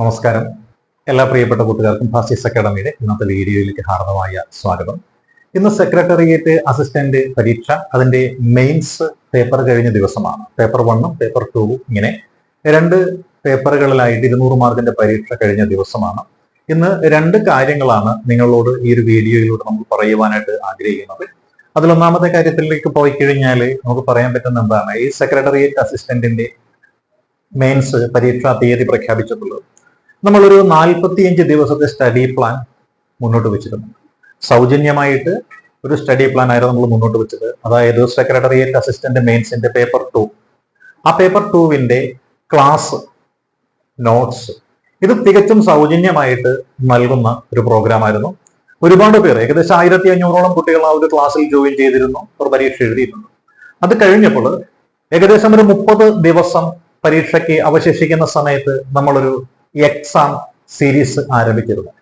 നമസ്കാരം. എല്ലാ പ്രിയപ്പെട്ട കൂട്ടുകാർക്കും ഫാസിസ് അക്കാഡമിയുടെ ഇന്നത്തെ വീഡിയോയിലേക്ക് ഹാർദമായ സ്വാഗതം. ഇന്ന് സെക്രട്ടേറിയറ്റ് അസിസ്റ്റന്റ് പരീക്ഷ അതിന്റെ മെയിൻസ് പേപ്പർ കഴിഞ്ഞ ദിവസമാണ്. പേപ്പർ വണ്ണും പേപ്പർ ടൂവും ഇങ്ങനെ രണ്ട് പേപ്പറുകളിലായിട്ട് ഇരുന്നൂറ് മാർക്കിന്റെ പരീക്ഷ കഴിഞ്ഞ ദിവസമാണ്. ഇന്ന് രണ്ട് കാര്യങ്ങളാണ് നിങ്ങളോട് ഈ ഒരു വീഡിയോയിലൂടെ നമ്മൾ പറയുവാനായിട്ട് ആഗ്രഹിക്കുന്നത്. അതിലൊന്നാമത്തെ കാര്യത്തിലേക്ക് പോയി കഴിഞ്ഞാൽ നമുക്ക് പറയാൻ പറ്റുന്ന എന്താണ്? ഈ സെക്രട്ടേറിയറ്റ് അസിസ്റ്റന്റിന്റെ മെയിൻസ് പരീക്ഷാ തീയതി പ്രഖ്യാപിച്ചിട്ടുള്ളത്. നമ്മളൊരു നാൽപ്പത്തിയഞ്ച് ദിവസത്തെ സ്റ്റഡി പ്ലാൻ മുന്നോട്ട് വെച്ചിരുന്നു. സൗജന്യമായിട്ട് ഒരു സ്റ്റഡി പ്ലാൻ ആയിരുന്നു നമ്മൾ മുന്നോട്ട് വെച്ചത്. അതായത് സെക്രട്ടറിയേറ്റ് അസിസ്റ്റന്റ് മെയിൻസിന്റെ പേപ്പർ ടു ആ പേപ്പർ ടുവിന്റെ ക്ലാസ് നോട്ട്സ് ഇത് തികച്ചും സൗജന്യമായിട്ട് നൽകുന്ന ഒരു പ്രോഗ്രാം ആയിരുന്നു. ഒരുപാട് പേർ ഏകദേശം ആയിരത്തി അഞ്ഞൂറോളം കുട്ടികൾ ആ ഒരു ക്ലാസ്സിൽ ജോയിൻ ചെയ്തിരുന്നു. അവർ പരീക്ഷ എഴുതിയിട്ടുണ്ട്. അത് കഴിഞ്ഞപ്പോൾ ഏകദേശം ഒരു മുപ്പത് ദിവസം പരീക്ഷയ്ക്ക് അവശേഷിക്കുന്ന സമയത്ത് നമ്മളൊരു എക്സാം സീരീസ് ആരംഭിച്ചിരുന്നത്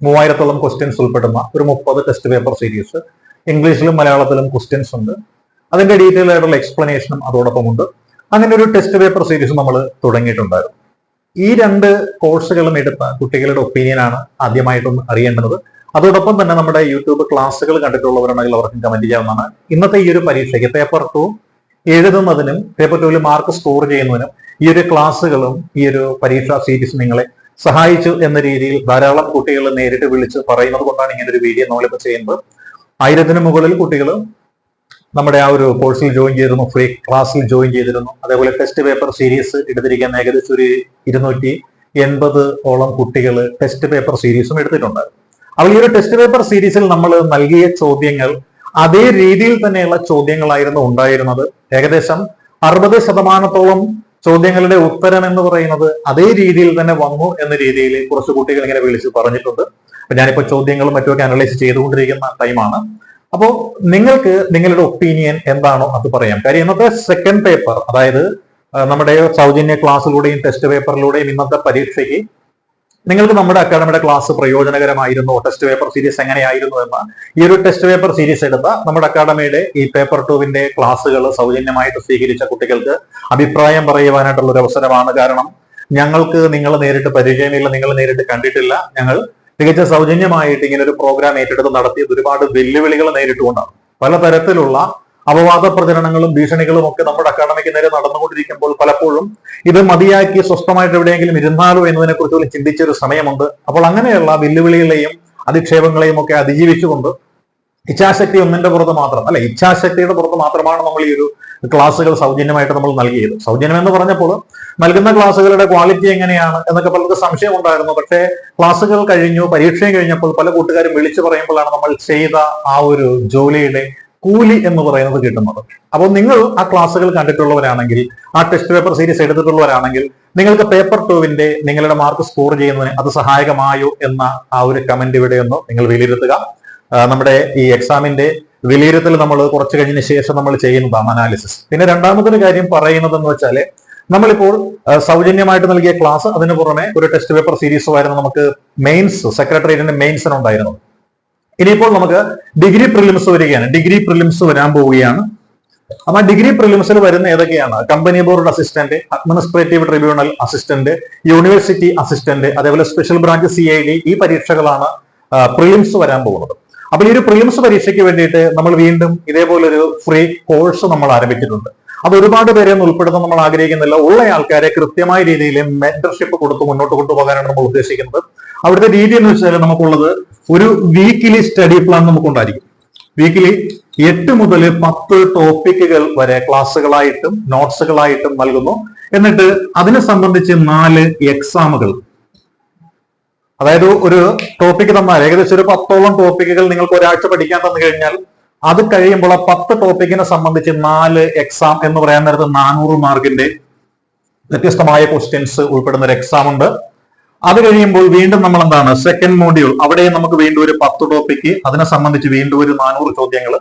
മൂവായിരത്തോളം ക്വസ്റ്റ്യൻസ് ഉൾപ്പെടുന്ന ഒരു മുപ്പത് ടെസ്റ്റ് പേപ്പർ സീരീസ് ഇംഗ്ലീഷിലും മലയാളത്തിലും ക്വസ്റ്റ്യൻസ് ഉണ്ട്. അതിന്റെ ഡീറ്റെയിൽ ആയിട്ടുള്ള എക്സ്പ്ലനേഷനും അതോടൊപ്പം ഉണ്ട്. അങ്ങനെ ഒരു ടെസ്റ്റ് പേപ്പർ സീരീസ് നമ്മൾ തുടങ്ങിയിട്ടുണ്ടായിരുന്നു. ഈ രണ്ട് കോഴ്സുകളും എടുത്ത കുട്ടികളുടെ ഒപ്പീനിയനാണ് ആദ്യമായിട്ടൊന്ന് അറിയേണ്ടത് അതോടൊപ്പം തന്നെ നമ്മുടെ യൂട്യൂബ് ക്ലാസ്സുകൾ കണ്ടിട്ടുള്ളവരുണ്ടെങ്കിൽ അവർക്കും കമന്റ് ചെയ്യാവുന്നതാണ്. ഇന്നത്തെ ഈ ഒരു പരീക്ഷയ്ക്ക് പേപ്പർ ടു എഴുതുന്നതിനും പേപ്പർ ടൂവിൽ മാർക്ക് സ്കോർ ചെയ്യുന്നതിനും ഈ ഒരു ക്ലാസ്സുകളും ഈ ഒരു പരീക്ഷാ സീരീസ് നിങ്ങളെ സഹായിച്ചു എന്ന രീതിയിൽ ധാരാളം കുട്ടികൾ നേരിട്ട് വിളിച്ച് പറയുന്നത് കൊണ്ടാണ് ഇങ്ങനെ ഒരു വീഡിയോ നമ്മളിപ്പോൾ ചെയ്യുന്നത്. ആയിരത്തിന് മുകളിൽ കുട്ടികൾ നമ്മുടെ ആ ഒരു കോഴ്സിൽ ജോയിൻ ചെയ്തിരുന്നു ഫ്രീ ക്ലാസ്സിൽ ജോയിൻ ചെയ്തിരുന്നു. അതേപോലെ ടെസ്റ്റ് പേപ്പർ സീരീസ് എടുത്തിരിക്കുന്ന ഏകദേശം ഒരു ഇരുന്നൂറ്റി എൺപത് ഓളം കുട്ടികൾ ടെസ്റ്റ് പേപ്പർ സീരീസും എടുത്തിട്ടുണ്ട്. അപ്പോൾ ഈ ഒരു ടെസ്റ്റ് പേപ്പർ സീരീസിൽ നമ്മൾ നൽകിയ ചോദ്യങ്ങൾ അതേ രീതിയിൽ തന്നെയുള്ള ചോദ്യങ്ങളായിരുന്നു ഉണ്ടായിരുന്നത്. ഏകദേശം അറുപത് ശതമാനത്തോളം ചോദ്യങ്ങളുടെ ഉത്തരം എന്ന് പറയുന്നത് അതേ രീതിയിൽ തന്നെ വന്നു എന്ന രീതിയിൽ കുറച്ച് കുട്ടികൾ ഇങ്ങനെ വിളിച്ച് പറഞ്ഞിട്ടുണ്ട്. അപ്പൊ ഞാനിപ്പോ ചോദ്യങ്ങളും മറ്റുമൊക്കെ അനലൈസ് ചെയ്തുകൊണ്ടിരിക്കുന്ന ടൈമാണ് അപ്പോൾ നിങ്ങൾക്ക് നിങ്ങളുടെ ഒപ്പീനിയൻ എന്താണോ അത് പറയാം. കാര്യം ഇന്നത്തെ സെക്കൻഡ് പേപ്പർ അതായത് നമ്മുടെ സൗജന്യ ക്ലാസ്സിലൂടെയും ടെസ്റ്റ് പേപ്പറിലൂടെയും ഇന്നത്തെ പരീക്ഷയ്ക്ക് നിങ്ങൾക്ക് നമ്മുടെ അക്കാഡമിയുടെ ക്ലാസ് പ്രയോജനകരമായിരുന്നു ടെസ്റ്റ് പേപ്പർ സീരീസ് എങ്ങനെയായിരുന്നു എന്ന്. ഈ ഒരു ടെസ്റ്റ് പേപ്പർ സീരീസ് എടുത്ത നമ്മുടെ അക്കാഡമിയുടെ ഈ പേപ്പർ ടുവിന്റെ ക്ലാസ്സുകൾ സൗജന്യമായിട്ട് സ്വീകരിച്ച കുട്ടികൾക്ക് അഭിപ്രായം പറയുവാനായിട്ടുള്ള ഒരു അവസരമാണ്. കാരണം ഞങ്ങൾക്ക് നിങ്ങൾ നേരിട്ട് പരിചയമില്ല നിങ്ങൾ നേരിട്ട് കണ്ടിട്ടില്ല. ഞങ്ങൾ തികച്ച സൗജന്യമായിട്ട് ഇങ്ങനെ ഒരു പ്രോഗ്രാം ഏറ്റെടുത്ത് നടത്തിയത് ഒരുപാട് വെല്ലുവിളികൾ നേരിട്ടുകൊണ്ടാണ്. പലതരത്തിലുള്ള അപവാദ പ്രചരണങ്ങളും ഭീഷണികളും ഒക്കെ നമ്മുടെ അക്കാഡമിക്ക് നേരെ നടന്നുകൊണ്ടിരിക്കുമ്പോൾ പലപ്പോഴും ഇത് മതിയാക്കി സ്വസ്ഥമായിട്ട് എവിടെയെങ്കിലും ഇരുന്നാലോ എന്നതിനെ കുറിച്ച് പോലും ചിന്തിച്ച ഒരു സമയമുണ്ട്. അപ്പോൾ അങ്ങനെയുള്ള വെല്ലുവിളികളെയും അധിക്ഷേപങ്ങളെയും ഒക്കെ അതിജീവിച്ചുകൊണ്ട് ഇച്ഛാശക്തി ഒന്നിന്റെ പുറത്ത് മാത്രം അല്ലെ ഇച്ഛാശക്തിയുടെ പുറത്ത് മാത്രമാണ് നമ്മൾ ഈ ഒരു ക്ലാസ്സുകൾ സൗജന്യമായിട്ട് നമ്മൾ നൽകിയത്. സൗജന്യം എന്ന് പറഞ്ഞപ്പോൾ നൽകുന്ന ക്ലാസ്സുകളുടെ ക്വാളിറ്റി എങ്ങനെയാണ് എന്നൊക്കെ പലർക്ക് സംശയം ഉണ്ടായിരുന്നു പക്ഷേ ക്ലാസ്സുകൾ കഴിഞ്ഞു പരീക്ഷയും കഴിഞ്ഞപ്പോൾ പല കൂട്ടുകാരും വിളിച്ചു പറയുമ്പോഴാണ് നമ്മൾ ചെയ്ത ആ ഒരു ജോലിയുടെ കൂലി എന്ന് പറയുന്നത് കിട്ടുന്നത്. അപ്പോൾ നിങ്ങൾ ആ ക്ലാസ്സുകൾ കണ്ടിട്ടുള്ളവരാണെങ്കിൽ ആ ടെസ്റ്റ് പേപ്പർ സീരീസ് എടുത്തിട്ടുള്ളവരാണെങ്കിൽ നിങ്ങൾക്ക് പേപ്പർ ടുവിന്റെ നിങ്ങളുടെ മാർക്ക് സ്കോർ ചെയ്യുന്നതിന് അത് സഹായകമായോ എന്ന ആ ഒരു കമന്റ് ഇവിടെ ഒന്ന് നിങ്ങൾ വിലയിരുത്തുക. നമ്മുടെ ഈ എക്സാമിന്റെ വിലയിരുത്തൽ നമ്മൾ കുറച്ച് കഴിഞ്ഞതിന് ശേഷം നമ്മൾ ചെയ്യുന്നതാണ് അനാലിസിസ് പിന്നെ രണ്ടാമതൊരു കാര്യം പറയുന്നത് എന്ന് വെച്ചാൽ നമ്മളിപ്പോൾ സൗജന്യമായിട്ട് നൽകിയ ക്ലാസ് അതിനു പുറമെ ഒരു ടെസ്റ്റ് പേപ്പർ സീരീസുമായിരുന്നു നമുക്ക് മെയിൻസ് സെക്രട്ടേറിയറ്റിന്റെ മെയിൻസിന് ഉണ്ടായിരുന്നത് ഇനിയിപ്പോൾ നമുക്ക് ഡിഗ്രി പ്രിലിംസ് വരികയാണ്. ഡിഗ്രി പ്രിലിംസ് വരാൻ പോവുകയാണ്. അപ്പൊ ഡിഗ്രി പ്രിലിംസിൽ വരുന്ന ഏതൊക്കെയാണ്? Company board assistant administrative tribunal assistant university assistant അതേപോലെ special branch C I D ഈ പരീക്ഷകളാണ് പ്രിലിംസ് വരാൻ പോകുന്നത്. അപ്പൊ ഈ ഒരു പ്രിലിംസ് പരീക്ഷയ്ക്ക് വേണ്ടിയിട്ട് നമ്മൾ വീണ്ടും ഇതേപോലെ ഒരു ഫ്രീ കോഴ്സ് നമ്മൾ ആരംഭിച്ചിട്ടുണ്ട്. അത് ഒരുപാട് പേരെ ഉൾപ്പെടുത്താൻ നമ്മൾ ആഗ്രഹിക്കുന്നില്ല. ഉള്ള ആൾക്കാരെ കൃത്യമായ രീതിയിൽ മെന്റർഷിപ്പ് കൊടുത്ത് മുന്നോട്ട് കൊണ്ടുപോകാനാണ് നമ്മൾ ഉദ്ദേശിക്കുന്നത്. അവിടുത്തെ രീതി എന്ന് വെച്ചാൽ നമുക്കുള്ളത് ഒരു വീക്കിലി സ്റ്റഡി പ്ലാൻ നമുക്കുണ്ടായിരിക്കും. വീക്കിലി എട്ട് മുതൽ പത്ത് ടോപ്പിക്കുകൾ വരെ ക്ലാസ്സുകളായിട്ടും നോട്ട്സുകളായിട്ടും നൽകുന്നു. എന്നിട്ട് അതിനെ സംബന്ധിച്ച് നാല് എക്സാമുകൾ അതായത് ഒരു ടോപ്പിക് തന്നാൽ ഏകദേശം ഒരു പത്തോളം ടോപ്പിക്കുകൾ നിങ്ങൾക്ക് ഒരാഴ്ച പഠിക്കാൻ തന്നു കഴിഞ്ഞാൽ അത് കഴിയുമ്പോൾ ആ പത്ത് ടോപ്പിക്കിനെ സംബന്ധിച്ച് നാല് എക്സാം എന്ന് പറയാൻ നേരത്ത് നാനൂറ് മാർക്കിന്റെ വ്യത്യസ്തമായ ക്വസ്റ്റ്യൻസ് ഉൾപ്പെടുന്ന ഒരു എക്സാം ഉണ്ട്. അത് കഴിയുമ്പോൾ വീണ്ടും നമ്മൾ എന്താണ്? സെക്കൻഡ് മോഡ്യൂൾ അവിടെയും നമുക്ക് വീണ്ടും ഒരു പത്ത് ടോപ്പിക്ക് അതിനെ സംബന്ധിച്ച് വീണ്ടും ഒരു നാനൂറ് ചോദ്യങ്ങൾ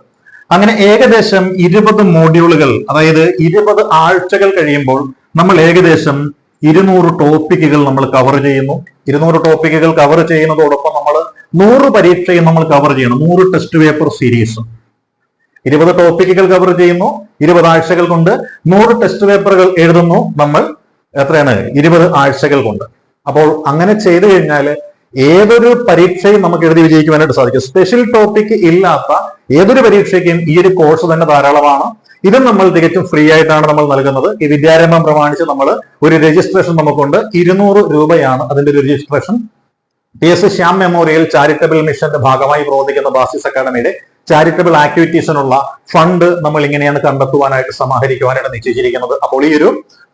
അങ്ങനെ ഏകദേശം ഇരുപത് മോഡ്യൂളുകൾ അതായത് ഇരുപത് ആഴ്ചകൾ കഴിയുമ്പോൾ നമ്മൾ ഏകദേശം ഇരുന്നൂറ് ടോപ്പിക്കുകൾ നമ്മൾ കവർ ചെയ്യുന്നു. ഇരുന്നൂറ് ടോപ്പിക്കുകൾ കവർ ചെയ്യുന്നതോടൊപ്പം നമ്മൾ നൂറ് പരീക്ഷയും നമ്മൾ കവർ ചെയ്യണം നൂറ് ടെസ്റ്റ് പേപ്പർ സീരീസ് ഇരുപത് ടോപ്പിക്കുകൾ കവർ ചെയ്യുന്നു. ഇരുപത് ആഴ്ചകൾ കൊണ്ട് നൂറ് ടെസ്റ്റ് പേപ്പറുകൾ എഴുതുന്നു നമ്മൾ. എത്രയാണ്? ഇരുപത് ആഴ്ചകൾ കൊണ്ട്. അപ്പോൾ അങ്ങനെ ചെയ്തു കഴിഞ്ഞാൽ ഏതൊരു പരീക്ഷയും നമുക്ക് എഴുതി വിജയിക്കുവാനായിട്ട് സാധിക്കും. സ്പെഷ്യൽ ടോപ്പിക് ഇല്ലാത്ത ഏതൊരു പരീക്ഷയ്ക്കും ഈ ഒരു കോഴ്സ് തന്നെ ധാരാളമാണ്. ഇതും നമ്മൾ തികച്ചും ഫ്രീ ആയിട്ടാണ് നമ്മൾ നൽകുന്നത്. ഈ വിദ്യാരംഭം പ്രമാണിച്ച് നമ്മൾ ഒരു രജിസ്ട്രേഷൻ നമുക്കുണ്ട്. ഇരുന്നൂറ് രൂപയാണ് അതിന്റെ ഒരു registration P S Shyam memorial charitable മിഷന്റെ ഭാഗമായി പ്രവർത്തിക്കുന്ന ബാസിസ് അക്കാഡമിയുടെ ചാരിറ്റബിൾ ആക്ടിവിറ്റീസിനുള്ള ഫണ്ട് നമ്മൾ ഇങ്ങനെയാണ് കണ്ടെത്തുവാനായിട്ട് സമാഹരിക്കുവാനായിട്ട് നിശ്ചയിച്ചിരിക്കുന്നത്. അപ്പോൾ ഈ ഒരു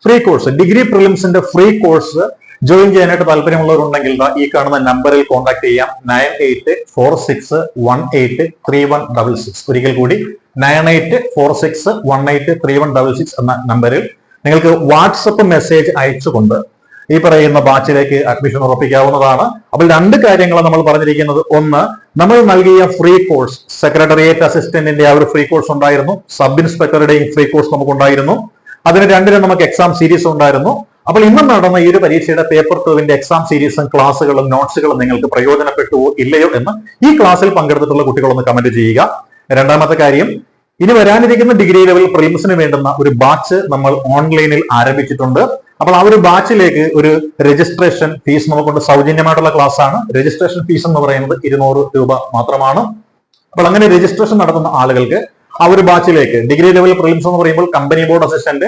ഫ്രീ കോഴ്സ് ഡിഗ്രി പ്രിലിംസിന്റെ ഫ്രീ കോഴ്സ് ജോയിൻ ചെയ്യാനായിട്ട് താല്പര്യമുള്ളവരുണ്ടെങ്കിൽ ഈ കാണുന്ന നമ്പറിൽ കോൺടാക്ട് ചെയ്യാം. Nine eight four six one eight three one double six ഒരിക്കൽ കൂടി nine eight four six one eight three one double six എന്ന നമ്പറിൽ നിങ്ങൾക്ക് വാട്സപ്പ് മെസ്സേജ് അയച്ചുകൊണ്ട് ഈ പറയുന്ന ബാച്ചിലേക്ക് അഡ്മിഷൻ ഉറപ്പിക്കാവുന്നതാണ്. അപ്പോൾ രണ്ട് കാര്യങ്ങളാണ് നമ്മൾ പറഞ്ഞിരിക്കുന്നത്. ഒന്ന് നമ്മൾ നൽകിയ ഫ്രീ കോഴ്സ് സെക്രട്ടേറിയറ്റ് അസിസ്റ്റന്റിന്റെ ആ ഒരു ഫ്രീ കോഴ്സ് ഉണ്ടായിരുന്നു. സബ് ഇൻസ്പെക്ടറുടെയും ഫ്രീ കോഴ്സ് നമുക്കുണ്ടായിരുന്നു. അതിന് രണ്ടിനും നമുക്ക് എക്സാം സീരീസ് ഉണ്ടായിരുന്നു. അപ്പോൾ ഇന്നും നടന്ന ഈ ഒരു പരീക്ഷയുടെ പേപ്പർ ടൂവിന്റെ എക്സാം സീരീസും ക്ലാസ്സുകളും നോട്ട്സുകളും നിങ്ങൾക്ക് പ്രയോജനപ്പെട്ടുവോ ഇല്ലയോ എന്ന് ഈ ക്ലാസ്സിൽ പങ്കെടുത്തിട്ടുള്ള കുട്ടികളൊന്ന് കമന്റ് ചെയ്യുക. രണ്ടാമത്തെ കാര്യം ഇനി വരാനിരിക്കുന്ന ഡിഗ്രി ലെവൽ പ്രിലിംസിന് വേണ്ടുന്ന ഒരു ബാച്ച് നമ്മൾ ഓൺലൈനിൽ ആരംഭിച്ചിട്ടുണ്ട്. അപ്പോൾ ആ ഒരു ബാച്ചിലേക്ക് ഒരു രജിസ്ട്രേഷൻ ഫീസ് നമുക്കുണ്ട്. സൗജന്യമായിട്ടുള്ള ക്ലാസ് ആണ് രജിസ്ട്രേഷൻ ഫീസ് എന്ന് പറയുന്നത് ഇരുന്നൂറ് രൂപ മാത്രമാണ്. അപ്പോൾ അങ്ങനെ രജിസ്ട്രേഷൻ നടത്തുന്ന ആളുകൾക്ക് ആ ഒരു ബാച്ചിലേക്ക് ഡിഗ്രി ലെവൽ പ്രിലിംസ് എന്ന് പറയുമ്പോൾ കമ്പനി ബോർഡ് അസിസ്റ്റന്റ്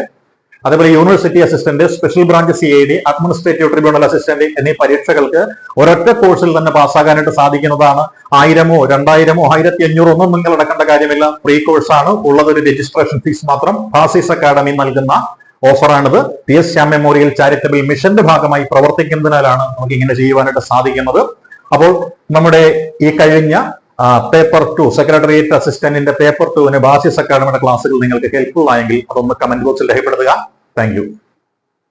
അതേപോലെ university assistant special branch C I D administrative tribunal assistant എന്നീ പരീക്ഷകൾക്ക് ഒരൊറ്റ കോഴ്സിൽ തന്നെ പാസ്സാകാനായിട്ട് സാധിക്കുന്നതാണ്. ആയിരമോ രണ്ടായിരമോ ആയിരത്തി അഞ്ഞൂറോ ഒന്നും നിങ്ങൾ അടക്കേണ്ട കാര്യമില്ല. പ്രീ കോഴ്സാണ് ഉള്ളത് ഒരു രജിസ്ട്രേഷൻ ഫീസ് മാത്രം. ഫാസിസ് അക്കാഡമി നൽകുന്ന ഓഫറാണിത്. P S Shyam memorial charitable മിഷന്റെ ഭാഗമായി പ്രവർത്തിക്കുന്നതിനാലാണ് നമുക്ക് ഇങ്ങനെ ചെയ്യുവാനായിട്ട് സാധിക്കുന്നത്. അപ്പോൾ നമ്മുടെ ഈ കഴിഞ്ഞ പേപ്പർ ടു സെക്രട്ടേറിയറ്റ് അസിസ്റ്റന്റിന്റെ പേപ്പർ ടുവിന് ബാസിസ് അക്കാഡമിയുടെ ക്ലാസ്സുകൾ നിങ്ങൾക്ക് ഹെൽപ്ഫുൾ ആയെങ്കിൽ അതൊന്ന് കമന്റ് ബോക്സിൽ രേഖപ്പെടുത്തുക. താങ്ക്